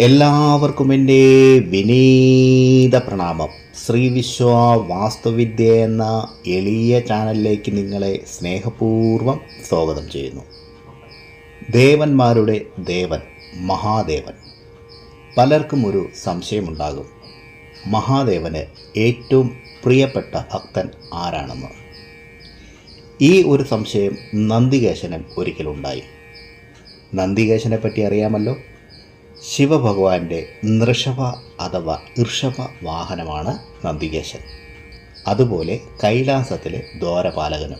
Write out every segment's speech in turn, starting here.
എല്ലാവർക്കും എന്റെ വിനീത പ്രണാമം. ശ്രീ വിശ്വ വാസ്തുവിദ്യ എന്ന എളിയ ചാനലിലേക്ക് നിങ്ങളെ സ്നേഹപൂർവം സ്വാഗതം ചെയ്യുന്നു. ദേവന്മാരുടെ ദേവൻ മഹാദേവൻ. പലർക്കും ഒരു സംശയമുണ്ടാകും. മഹാദേവന് ഏറ്റവും പ്രിയപ്പെട്ട ഭക്തൻ ആരാണെന്ന്. ഈ ഒരു സംശയം നന്ദികേശനൻ ഒരിക്കലുണ്ടായി. നന്ദികേശനെ പറ്റി അറിയാമല്ലോ. ശിവഭഗവാന്റെ നൃഷഭ അഥവാ ഋഷഭ വാഹനമാണ് നന്ദികേശൻ. അതുപോലെ കൈലാസത്തിലെ ദ്വാരപാലകനും.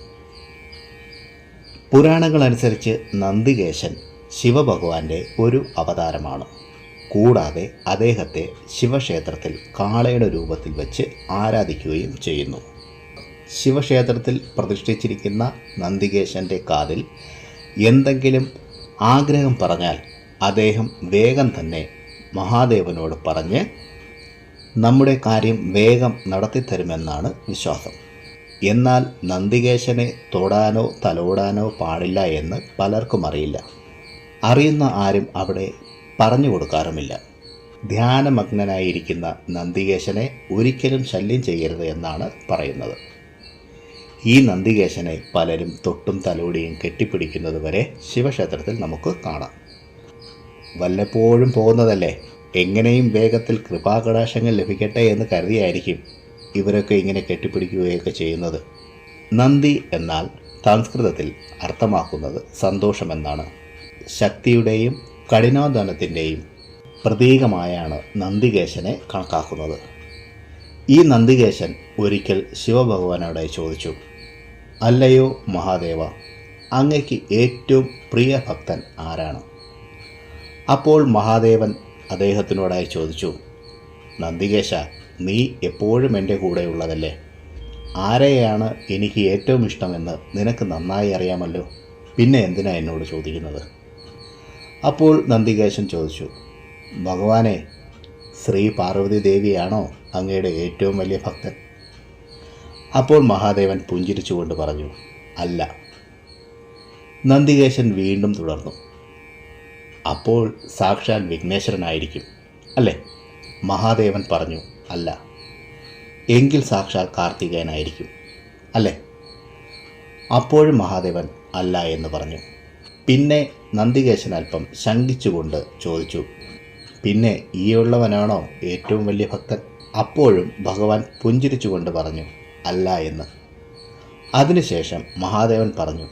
പുരാണങ്ങളനുസരിച്ച് നന്ദികേശൻ ശിവഭഗവാന്റെ ഒരു അവതാരമാണ്. കൂടാതെ അദ്ദേഹത്തെ ശിവക്ഷേത്രത്തിൽ കാളയുടെ രൂപത്തിൽ വെച്ച് ആരാധിക്കുകയും ചെയ്യുന്നു. ശിവക്ഷേത്രത്തിൽ പ്രതിഷ്ഠിച്ചിരിക്കുന്ന നന്ദികേശന്റെ കാതിൽ എന്തെങ്കിലും ആഗ്രഹം പറഞ്ഞാൽ അദ്ദേഹം വേഗം തന്നെ മഹാദേവനോട് പറഞ്ഞ് നമ്മുടെ കാര്യം വേഗം നടത്തിത്തരുമെന്നാണ് വിശ്വാസം. എന്നാൽ നന്ദികേശനെ തൊടാനോ തലോടാനോ പാടില്ല എന്ന് പലർക്കും അറിയില്ല. അറിയുന്ന ആരും അവിടെ പറഞ്ഞു കൊടുക്കാറുമില്ല. ധ്യാനമഗ്നനായിരിക്കുന്ന നന്ദികേശനെ ഒരിക്കലും ശല്യം ചെയ്യരുത് എന്നാണ് പറയുന്നത്. ഈ നന്ദികേശനെ പലരും തൊട്ടും തലോടിയും കെട്ടിപ്പിടിക്കുന്നത് വരെ ശിവക്ഷേത്രത്തിൽ നമുക്ക് കാണാം. വല്ലപ്പോഴും പോകുന്നതല്ലേ? എങ്ങനെയും വേഗത്തിൽ കൃപാകടാശങ്ങൾ ലഭിക്കട്ടെ എന്ന് കരുതിയായിരിക്കും ഇവരൊക്കെ ഇങ്ങനെ കെട്ടിപ്പിടിക്കുകയൊക്കെ ചെയ്യുന്നത്. നന്ദി എന്നാൽ സംസ്കൃതത്തിൽ അർത്ഥമാക്കുന്നത് സന്തോഷമെന്നാണ്. ശക്തിയുടെയും കഠിനാധ്വാനത്തിന്റെയും പ്രതീകമായാണ് നന്ദികേശനെ കണക്കാക്കുന്നത്. ഈ നന്ദികേശൻ ഒരിക്കൽ ശിവഭഗവാനോട് ചോദിച്ചു അല്ലയോ മഹാദേവ അങ്ങയ്ക്ക് ഏറ്റവും പ്രിയ ഭക്തൻ ആരാണ്? അപ്പോൾ മഹാദേവൻ അദ്ദേഹത്തിനോടായി ചോദിച്ചു നന്ദികേശ നീ എപ്പോഴും എന്റെ കൂടെയുള്ളതല്ലേ? ആരെയാണ് എനിക്ക് ഏറ്റവും ഇഷ്ടമെന്ന് നിനക്ക് നന്നായി അറിയാമല്ലോ. പിന്നെ എന്തിനാ എന്നോട് ചോദിക്കുന്നത്? അപ്പോൾ നന്ദികേശൻ ചോദിച്ചു ഭഗവാനെ ശ്രീ പാർവതി ദേവിയാണോ അങ്ങയുടെ ഏറ്റവും വലിയ ഭക്തൻ? അപ്പോൾ മഹാദേവൻ പുഞ്ചിരിച്ചുകൊണ്ട് പറഞ്ഞു അല്ല. നന്ദികേശൻ വീണ്ടും തുടർന്നു അപ്പോൾ സാക്ഷാൽ വിഘ്നേശ്വരനായിരിക്കും. അല്ലേ? മഹാദേവൻ പറഞ്ഞു അല്ല. എങ്കിൽ സാക്ഷാൽ കാർത്തികേയനായിരിക്കും. അല്ലേ? അപ്പോഴും മഹാദേവൻ അല്ല എന്ന് പറഞ്ഞു. പിന്നെ നന്ദികേശൻ അല്പം ശങ്കിച്ചുകൊണ്ട് ചോദിച്ചു പിന്നെ ഈയുള്ളവനാണോ ഏറ്റവും വലിയ ഭക്തൻ? അപ്പോഴും ഭഗവാൻ പുഞ്ചിരിച്ചുകൊണ്ട് പറഞ്ഞു അല്ല എന്ന്. അതിനുശേഷം മഹാദേവൻ പറഞ്ഞു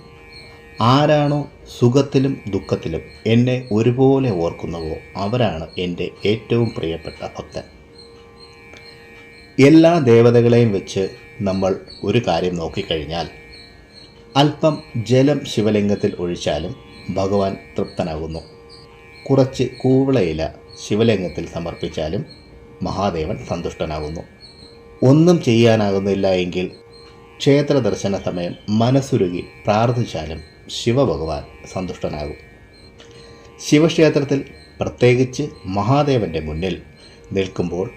ആരാണോ സുഖത്തിലും ദുഃഖത്തിലും എന്നെ ഒരുപോലെ ഓർക്കുന്നുവോ അവരാണ് എന്റെ ഏറ്റവും പ്രിയപ്പെട്ട ഭക്തൻ. എല്ലാ ദേവതകളെയും വെച്ച് നമ്മൾ ഒരു കാര്യം നോക്കിക്കഴിഞ്ഞാൽ അല്പം ജലം ശിവലിംഗത്തിൽ ഒഴിച്ചാലും ഭഗവാൻ തൃപ്തനാകുന്നു. കുറച്ച് കൂവളയില ശിവലിംഗത്തിൽ സമർപ്പിച്ചാലും മഹാദേവൻ സന്തുഷ്ടനാകുന്നു. ഒന്നും ചെയ്യാനാകുന്നില്ല എങ്കിൽ ക്ഷേത്ര ദർശന സമയം മനസ്സുരുകി പ്രാർത്ഥിച്ചാലും ശിവഭഗവാൻ സന്തുഷ്ടനാകും. ശിവക്ഷേത്രത്തിൽ പ്രത്യേകിച്ച് മഹാദേവന്റെ മുന്നിൽ നിൽക്കുമ്പോൾ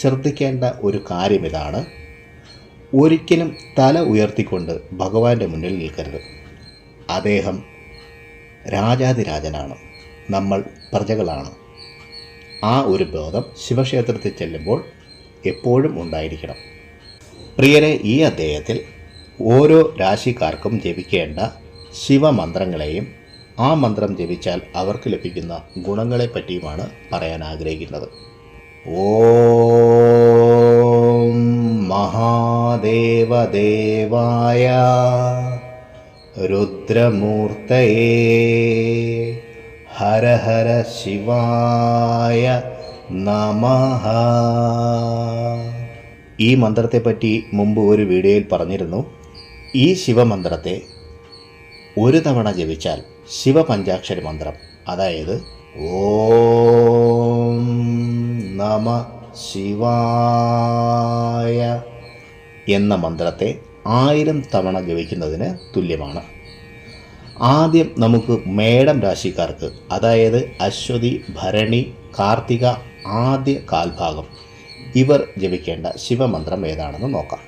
ശ്രദ്ധിക്കേണ്ട ഒരു കാര്യം ഇതാണ് ഒരിക്കലും തല ഉയർത്തിക്കൊണ്ട് ഭഗവാന്റെ മുന്നിൽ നിൽക്കരുത്. അദ്ദേഹം രാജാതിരാജനാണ്. നമ്മൾ പ്രജകളാണ്. ആ ഒരു ബോധം ശിവക്ഷേത്രത്തിൽ ചെല്ലുമ്പോൾ എപ്പോഴും ഉണ്ടായിരിക്കണം. പ്രിയരെ ഈ അദ്ദേഹത്തിൽ ഓരോ രാശിക്കാർക്കും ജപിക്കേണ്ട ശിവമന്ത്രങ്ങളെയും ആ മന്ത്രം ജപിച്ചാൽ അവർക്ക് ലഭിക്കുന്ന ഗുണങ്ങളെ പറ്റിയുമാണ് പറയാൻ ആഗ്രഹിക്കുന്നത്. ഓം മഹാദേവദേവായ രുദ്രമൂർത്തയേ ഹര ഹര ശിവായ നമ. ഈ മന്ത്രത്തെപ്പറ്റി മുമ്പ് ഒരു വീഡിയോയിൽ പറഞ്ഞിരുന്നു. ഈ ശിവമന്ത്രത്തെ ഒരു തവണ ജപിച്ചാൽ ശിവപഞ്ചാക്ഷരി മന്ത്രം. അതായത് ഓം നമ ശിവായ എന്ന മന്ത്രത്തെ ആയിരം തവണ ജപിക്കുന്നതിന് തുല്യമാണ്. ആദ്യം നമുക്ക് മേടം രാശിക്കാർക്ക് അതായത് അശ്വതി ഭരണി കാർത്തിക ആദ്യ കാൽഭാഗം ഇവർ ജപിക്കേണ്ട ശിവമന്ത്രം ഏതാണെന്ന് നോക്കാം.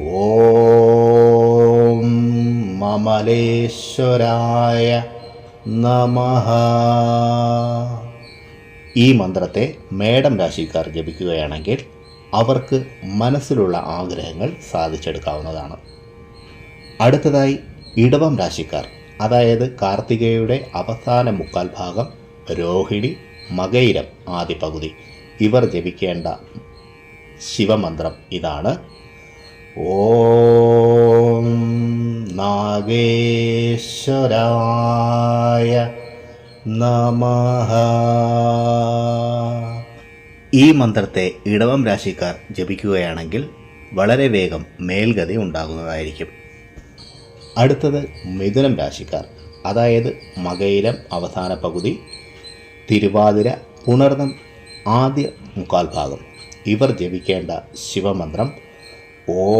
ഓം മമലേശ്വരായ നമഃ. ഈ മന്ത്രത്തെ മേടം രാശിക്കാർ ജപിക്കുകയാണെങ്കിൽ അവർക്ക് മനസ്സിലുള്ള ആഗ്രഹങ്ങൾ സാധിച്ചെടുക്കാവുന്നതാണ്. അടുത്തതായി ഇടവം രാശിക്കാർ അതായത് കാർത്തികയുടെ അവസാന മുക്കാൽ ഭാഗം രോഹിണി മകയിരം ആദ്യ പകുതി ഇവർ ജപിക്കേണ്ട ശിവമന്ത്രം ഇതാണ്. ഓം നാഗേശ്വരായ നമഃ. ഈ മന്ത്രത്തെ ഇടവം രാശിക്കാർ ജപിക്കുകയാണെങ്കിൽ വളരെ വേഗം മേൽഗതി ഉണ്ടാകുന്നതായിരിക്കും. അടുത്തത് മിഥുനം രാശിക്കാർ അതായത് മകയിലം അവസാന പകുതി തിരുവാതിര പുണർന്നം ആദ്യ മുക്കാൽ ഭാഗം. ഇവർ ജപിക്കേണ്ട ശിവമന്ത്രം ഓം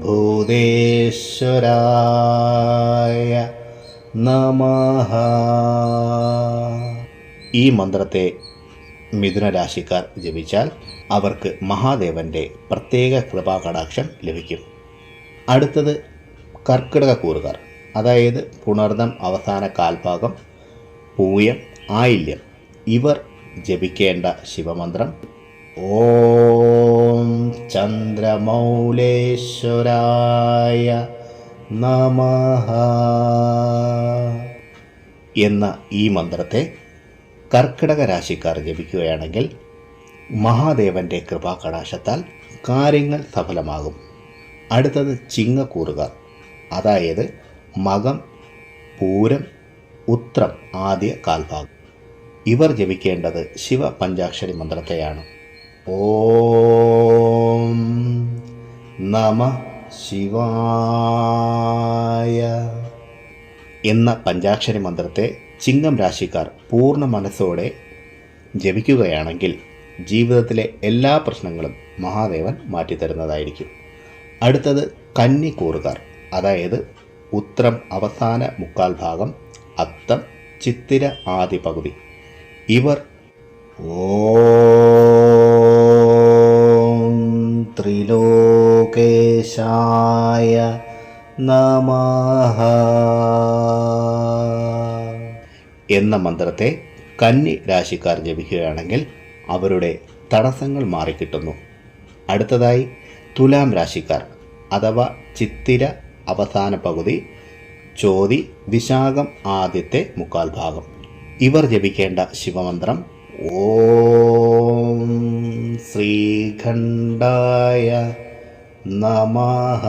ഭൂതേശ്വരായ നമഃ. ഈ മന്ത്രത്തെ മിഥുന രാശിക്കാർ ജപിച്ചാൽ അവർക്ക് മഹാദേവന്റെ പ്രത്യേക കൃപാകടാക്ഷം ലഭിക്കും. അടുത്തത് കർക്കിടക കൂറുകാർ അതായത് പുണർന്നം അവസാന കാൽഭാഗം പൂയം ആയില്യം. ഇവർ ജപിക്കേണ്ട ശിവമന്ത്രം ഓം ചന്ദ്രമൗലേശ്വരായ നമഃ എന്ന ഈ മന്ത്രത്തെ കർക്കിടക രാശിക്കാർ ജപിക്കുകയാണെങ്കിൽ മഹാദേവന്റെ കൃപാകടാശത്താൽ കാര്യങ്ങൾ സഫലമാകും. അടുത്തത് ചിങ്ങക്കൂറുകാർ. അതായത് മകം പൂരം ഉത്രം ആദ്യ കാൽഭാഗം. ഇവർ ജപിക്കേണ്ടത് ശിവ പഞ്ചാക്ഷരി മന്ത്രത്തെയാണ്. ഓം നമ ശിവായ. എന്ന പഞ്ചാക്ഷരി മന്ത്രത്തെ ചിങ്ങം രാശിക്കാർ പൂർണ മനസ്സോടെ ജപിക്കുകയാണെങ്കിൽ ജീവിതത്തിലെ എല്ലാ പ്രശ്നങ്ങളും മഹാദേവൻ മാറ്റിത്തരുന്നതായിരിക്കും. അടുത്തത് കന്നിക്കൂറുകാർ അതായത് ഉത്രം അവസാന മുക്കാൽ ഭാഗം അത്തം ചിത്തിര ആദ്യ പകുതി. ഇവർ ഓം ത്രിലോകേശായ നമഃ. എന്ന മന്ത്രത്തെ കന്നി രാശിക്കാർ ജപിക്കുകയാണെങ്കിൽ അവരുടെ തടസ്സങ്ങൾ മാറിക്കിട്ടുന്നു. അടുത്തതായി തുലാം രാശിക്കാർ അഥവാ ചിത്തിര അവസാന പകുതി ചോതി വിശാഖം ആദ്യത്തെ മുക്കാൽ ഭാഗം. ഇവർ ജപിക്കേണ്ട ശിവമന്ത്രം ഓം ശ്രീഖണ്ഡായ നമഃ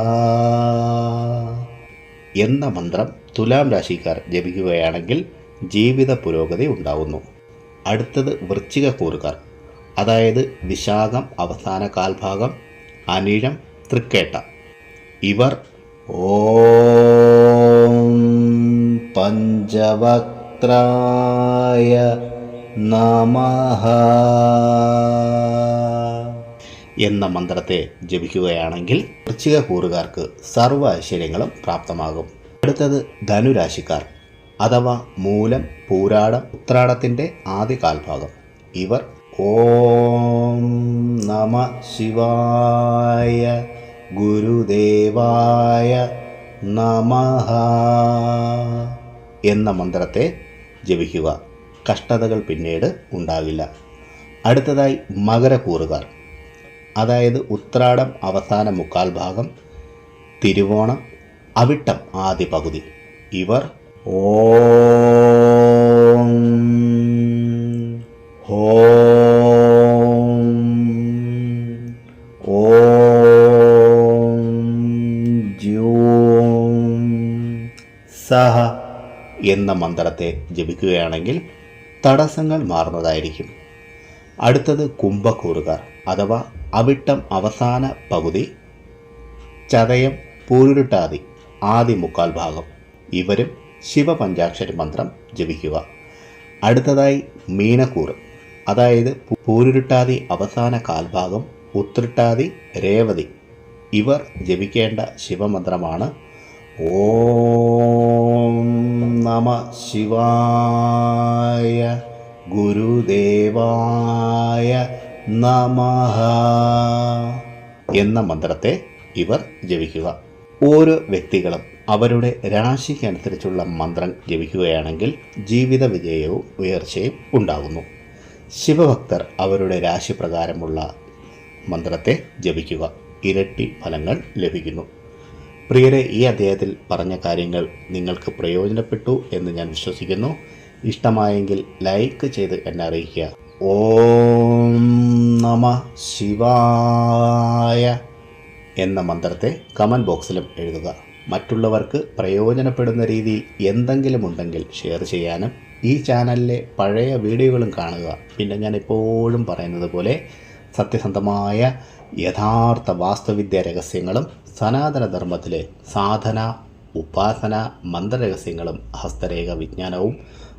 എന്ന മന്ത്രം തുലാം രാശിക്കാർ ജപിക്കുകയാണെങ്കിൽ ജീവിത പുരോഗതി ഉണ്ടാവുന്നു. അടുത്തത് വൃശ്ചിക കൂറുകാർ അതായത് വിശാഖം അവസാന കാൽഭാഗം അനിഴം തൃക്കേട്ട. ഇവർ ഓം പഞ്ചവക്ത്രായ നമഃ എന്ന മന്ത്രത്തെ ജപിക്കുകയാണെങ്കിൽ വൃശ്ചിക കൂറുകാർക്ക് സർവ ഐശ്വര്യങ്ങളും പ്രാപ്തമാകും. അടുത്തത് ധനുരാശിക്കാർ അഥവാ മൂലം പൂരാടം ഉത്രാടത്തിന്റെ ആദ്യ കാൽഭാഗം. ഇവർ ഓം നമ ശിവായ ഗുരുദേവായ നമ എന്ന മന്ത്രത്തെ ജപിക്കുക. കഷ്ടതകൾ പിന്നീട് ഉണ്ടാകില്ല. അടുത്തതായി മകരക്കൂറുകാർ അതായത് ഉത്രാടം അവസാന മുക്കാൽ ഭാഗം തിരുവോണം അവിട്ടം ആദ്യ പകുതി. ഇവർ ഓ സഹ എന്ന മന്ത്രത്തെ ജപിക്കുകയാണെങ്കിൽ തടസ്സങ്ങൾ മാറുന്നതായിരിക്കും. അടുത്തത് കുംഭക്കൂറുകാർ അഥവാ അവിട്ടം അവസാന പകുതി. ചതയം പൂരുരുട്ടാതി ആദ്യ മുക്കാൽ ഭാഗം. ഇവരും ശിവപഞ്ചാക്ഷരി മന്ത്രം ജപിക്കുക. അടുത്തതായി മീനക്കൂറ് അതായത് പൂരുരുട്ടാതി അവസാന കാൽഭാഗം ഉത്രിട്ടാതി രേവതി. ഇവർ ജപിക്കേണ്ട ശിവമന്ത്രമാണ് ഓം നമ ശിവായ. ഗുരുദേവായ നമഃ എന്ന മന്ത്രത്തെ ഇവർ ജപിക്കുക. ഓരോ വ്യക്തികളും അവരുടെ രാശിക്കനുസരിച്ചുള്ള മന്ത്രം ജപിക്കുകയാണെങ്കിൽ ജീവിത വിജയവും ഉയർച്ചയും ഉണ്ടാകുന്നു. ശിവഭക്തർ അവരുടെ രാശി പ്രകാരമുള്ള മന്ത്രത്തെ ജപിക്കുക. ഇരട്ടി ഫലങ്ങൾ ലഭിക്കുന്നു. പ്രിയരെ ഈ അദ്ദേഹത്തിൽ പറഞ്ഞ കാര്യങ്ങൾ നിങ്ങൾക്ക് പ്രയോജനപ്പെട്ടു എന്ന് ഞാൻ വിശ്വസിക്കുന്നു. ഇഷ്ടമായെങ്കിൽ ലൈക്ക് ചെയ്ത് എന്നെ അറിയിക്കുക. ഓം നമ ശിവായ എന്ന മന്ത്രത്തെ കമന്റ് ബോക്സിലും എഴുതുക. മറ്റുള്ളവർക്ക് പ്രയോജനപ്പെടുന്ന രീതിയിൽ എന്തെങ്കിലും ഉണ്ടെങ്കിൽ ഷെയർ ചെയ്യാനും ഈ ചാനലിലെ പഴയ വീഡിയോകളും കാണുക. പിന്നെ ഞാൻ എപ്പോഴും പറയുന്നത് പോലെ സത്യസന്ധമായ യഥാർത്ഥ വാസ്തുവിദ്യ രഹസ്യങ്ങളും സനാതന ധർമ്മത്തിലെ സാധന ഉപാസന മന്ത്രരഹസ്യങ്ങളും ഹസ്തരേഖ വിജ്ഞാനവും